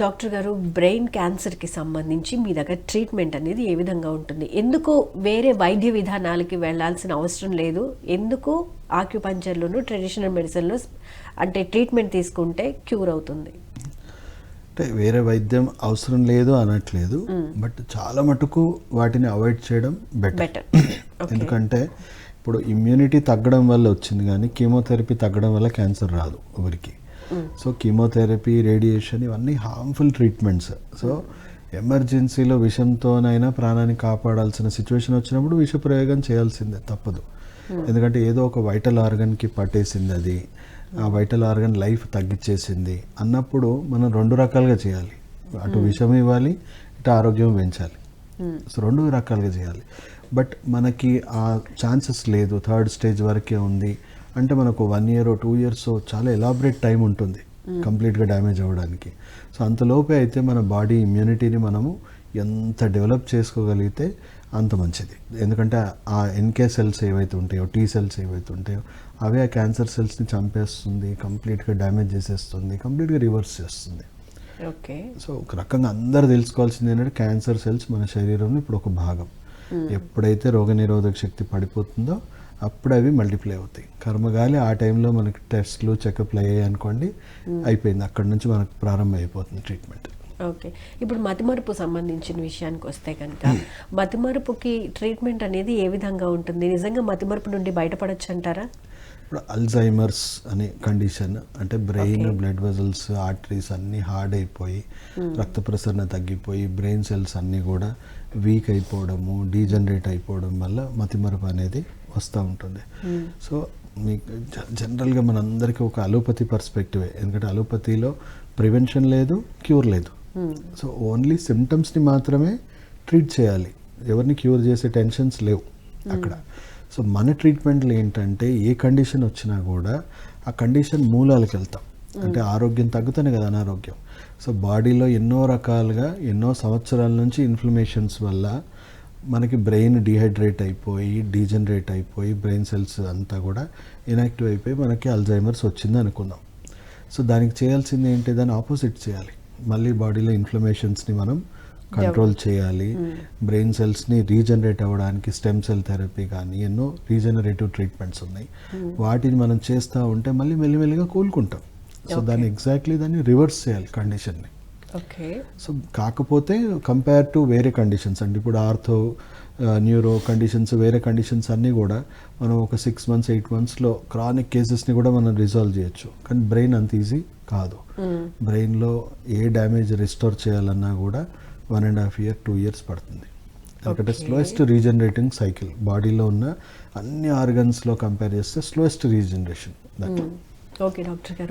Doctor గారు brain క్యాన్సర్కి సంబంధించి మీ దగ్గర ట్రీట్మెంట్ అనేది ఏ విధంగా ఉంటుంది? ఎందుకు వేరే వైద్య విధానాలకి వెళ్ళాల్సిన అవసరం లేదు? ఎందుకు ఆక్యుపంచర్లోను ట్రెడిషనల్ మెడిసిన్లో అంటే ట్రీట్మెంట్ తీసుకుంటే క్యూర్ అవుతుంది? అంటే వేరే వైద్యం అవసరం లేదు అనట్లేదు. బట్ చాలా మటుకు వాటిని అవాయిడ్ చేయడం బెటర్. బెటర్. ఎందుకంటే ఇప్పుడు ఇమ్యూనిటీ తగ్గడం వల్ల వచ్చింది కానీ కీమోథెరపీ తగ్గడం వల్ల క్యాన్సర్ రాదు ఎవరికి. సో కీమోథెరపీ రేడియేషన్ ఇవన్నీ హార్మ్ఫుల్ ట్రీట్మెంట్స్ సో ఎమర్జెన్సీలో విషంతోనైనా ప్రాణాన్ని కాపాడాల్సిన సిచ్యువేషన్ వచ్చినప్పుడు విష ప్రయోగం చేయాల్సిందే తప్పదు. ఎందుకంటే ఏదో ఒక వైటల్ ఆర్గన్కి పట్టేసింది అది. ఆ వైటల్ ఆర్గన్ లైఫ్ తగ్గించేసింది అన్నప్పుడు మనం రెండు రకాలుగా చేయాలి. అటు విషం ఇవ్వాలి ఇటు ఆరోగ్యం పెంచాలి. సో రెండు రకాలుగా చేయాలి. బట్ మనకి ఆ ఛాన్సెస్ లేదు. థర్డ్ స్టేజ్ వరకే ఉంది. అంటే మనకు వన్ ఇయర్ టూ ఇయర్స్ చాలా ఎలాబరేట్ టైం ఉంటుంది కంప్లీట్గా డ్యామేజ్ అవ్వడానికి. సో అంతలోపే అయితే మన బాడీ ఇమ్యూనిటీని మనము ఎంత డెవలప్ చేసుకోగలిగితే అంత మంచిది. ఎందుకంటే ఆ ఎన్కే సెల్స్ ఏవైతే ఉంటాయో టీ సెల్స్ ఏవైతే ఉంటాయో అవే ఆ క్యాన్సర్ సెల్స్ని చంపేస్తుంది కంప్లీట్గా డ్యామేజ్ చేసేస్తుంది కంప్లీట్గా రివర్స్ చేస్తుంది. ఓకే. సో ఒక రకంగా అందరు తెలుసుకోవాల్సింది ఏంటంటే క్యాన్సర్ సెల్స్ మన శరీరంలో ఇప్పుడు ఒక భాగం. ఎప్పుడైతే రోగనిరోధక శక్తి పడిపోతుందో అప్పుడు అవి మల్టిప్లై అవుతాయి. కర్మగాలి ఆ టైంలో మనకి టెస్ట్లు చెకప్లు అయ్యాయి అనుకోండి అయిపోయింది. అక్కడ నుంచి మనకు ప్రారంభం అయిపోతుంది ట్రీట్మెంట్ ఓకే. ఇప్పుడు మతిమరుపు సంబంధించిన విషయానికి వస్తే కనుక మతిమరుపుకి ట్రీట్మెంట్ అనేది ఏ విధంగా ఉంటుంది? నిజంగా మతిమరుపు నుండి బయటపడొచ్చు అంటారా? ఇప్పుడు అల్జైమర్స్ అనే కండిషన్ అంటే బ్రెయిన్ బ్లడ్ వెజల్స్ ఆర్టరీస్ అన్నీ హార్డ్ అయిపోయి రక్త ప్రసరణ తగ్గిపోయి బ్రెయిన్ సెల్స్ అన్నీ కూడా వీక్ అయిపోవడము డీజనరేట్ అయిపోవడం వల్ల మతిమరుపు అనేది వస్తూ ఉంటుంది. సో మీకు జనరల్గా మనందరికీ ఒక అలోపతి పర్స్పెక్టివే. ఎందుకంటే అలోపతిలో ప్రివెన్షన్ లేదు క్యూర్ లేదు. సో ఓన్లీ సిమ్టమ్స్ని మాత్రమే ట్రీట్ చేయాలి. ఎవరిని క్యూర్ చేసే టెన్షన్స్ లేవు అక్కడ. సో మన ట్రీట్మెంట్లు ఏంటంటే ఏ కండిషన్ వచ్చినా కూడా ఆ కండిషన్ మూలాలకు వెళ్తాం. అంటే ఆరోగ్యం తగ్గుతానే కదా అనారోగ్యం. సో బాడీలో ఎన్నో రకాలుగా ఎన్నో సంవత్సరాల నుంచి ఇన్ఫ్లమేషన్స్ వల్ల మనకి బ్రెయిన్ డిహైడ్రేట్ అయిపోయి డీజనరేట్ అయిపోయి బ్రెయిన్ సెల్స్ అంతా కూడా ఇనాక్టివ్ అయిపోయి మనకి అల్జైమర్స్ వచ్చింది అనుకుందాం సో దానికి చేయాల్సింది ఏంటి? దాన్ని ఆపోజిట్ చేయాలి. మళ్ళీ బాడీలో ఇన్ఫ్లమేషన్స్ని మనం కంట్రోల్ చేయాలి. బ్రెయిన్ సెల్స్ని రీజనరేట్ అవ్వడానికి స్టెమ్ సెల్ థెరపీ కానీ ఎన్నో రీజనరేటివ్ ట్రీట్మెంట్స్ ఉన్నాయి. వాటిని మనం చేస్తూ ఉంటే మళ్ళీ మెల్లిమెల్లిగా కోలుకుంటాం. సో దాన్ని ఎగ్జాక్ట్లీ దాన్ని రివర్స్ చేయాలి కండిషన్ని ఓకే సో కాకపోతే కంపేర్ టు వేరే కండిషన్స్ అంటే ఇప్పుడు ఆర్థో న్యూరో కండిషన్స్ వేరే కండిషన్స్ అన్నీ కూడా మనం ఒక సిక్స్ మంత్స్ ఎయిట్ మంత్స్లో క్రానిక్ కేసెస్ని కూడా మనం రిజాల్వ్ చేయొచ్చు. కానీ బ్రెయిన్ అంత ఈజీ కాదు. బ్రెయిన్లో ఏ డ్యామేజ్ రిస్టోర్ చేయాలన్నా కూడా one and half year two years పడుతుంది. ఎందుకంటే స్లోయెస్ట్ రీజనరేటింగ్ సైకిల్ బాడీలో ఉన్న అన్ని ఆర్గన్స్లో కంపేర్ చేస్తే స్లోయెస్ట్ రీజనరేషన్ ఓకే డాక్టర్ గారు.